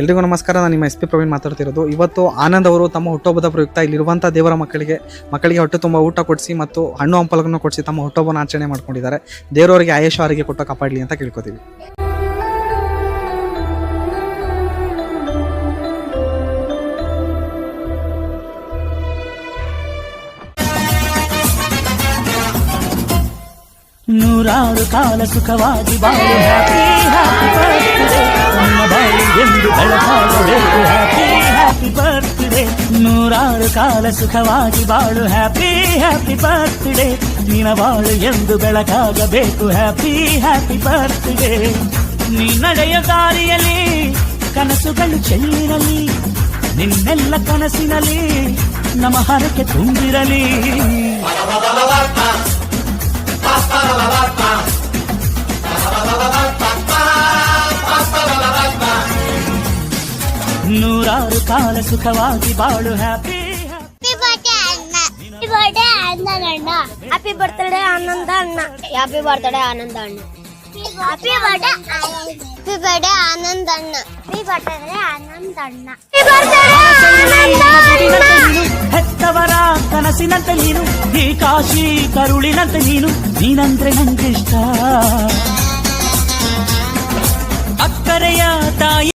ಎಲ್ರಿಗೂ ನಮಸ್ಕಾರ, ನಾನು ನಿಮ್ಮ ಎಸ್ ಪಿ ಪ್ರವೀಣ್ ಮಾತಾಡ್ತಿರೋದು. ಇವತ್ತು ಆನಂದ್ ಅವರು ತಮ್ಮ ಹುಟ್ಟುಹಬ್ಬದ ಪ್ರಯುಕ್ತ ಇಲ್ಲಿರುವಂಥ ದೇವರ ಮಕ್ಕಳಿಗೆ ಮಕ್ಕಳಿಗೆ ಹೊಟ್ಟೆ ತುಂಬ ಊಟ ಕೊಡಿಸಿ ಮತ್ತು ಹಣ್ಣು ಹಂಪಲಗಳನ್ನು ಕೊಡಿಸಿ ತಮ್ಮ ಹುಟ್ಟುಹಬ್ಬನ ಆಚರಣೆ ಮಾಡ್ಕೊಂಡಿದ್ದಾರೆ. ದೇವರವರಿಗೆ ಆಯೇಶ ಅವರಿಗೆ ಕೊಟ್ಟು ಕಾಪಾಡಲಿ ಅಂತ ಕೇಳ್ಕೊತೀವಿ. ನೂರಾರು ಕಾಲ ಸುಖವಾಗಿ ಹ್ಯಾಪಿ ಬರ್ತ್ಡೇ ನೂರಾರು ಕಾಲ ಸುಖವಾಗಿ ಬಾಳು ಹ್ಯಾಪಿ ಹ್ಯಾಪಿ ಬರ್ತ್ಡೇ ನಿನ ಬಾಳು ಎಂದು ಬೆಳಕಾಗಬೇಕು ಹ್ಯಾಪಿ ಹ್ಯಾಪಿ ಬರ್ತ್ಡೇ ನೀ ನಡೆಯ ದಾರಿಯಲ್ಲಿ ಕನಸುಗಳು ಚೆಲ್ಲಿರಲಿ ನಿನ್ನೆಲ್ಲ ಕನಸಿನಲ್ಲಿ ನಮ್ಮ ಹರಕೆ ತುಂಬಿರಲಿ ನೂರಾರು ಕಾಲ ಸುಖವಾಗಿ ಬಾಳು ಹ್ಯಾಪಿ ಹ್ಯಾಪಿ ಬರ್ತ್ಡೇ ಅಣ್ಣ ಹ್ಯಾಪಿ ಬರ್ತ್ಡೇ ಆನಂದ ಅಣ್ಣ ಹ್ಯಾಪಿ ಬರ್ತ್ಡೇ ಆನಂದ ಅಣ್ಣ ಹ್ಯಾಪಿ ಬರ್ತ್ಡೇ ಆನಂದ ಅಣ್ಣ ಹ್ಯಾಪಿ ಬರ್ತ್ಡೇ ಆನಂದ ಅಣ್ಣ ಹೆತ್ತವರ ಕನಸಿನಂತೆ ನೀನು ಈ ಕಾಶಿ ಕರುಳಿನಂತೆ ನೀನು ನೀನಂದ್ರೆ ನಂಗಿಷ್ಟ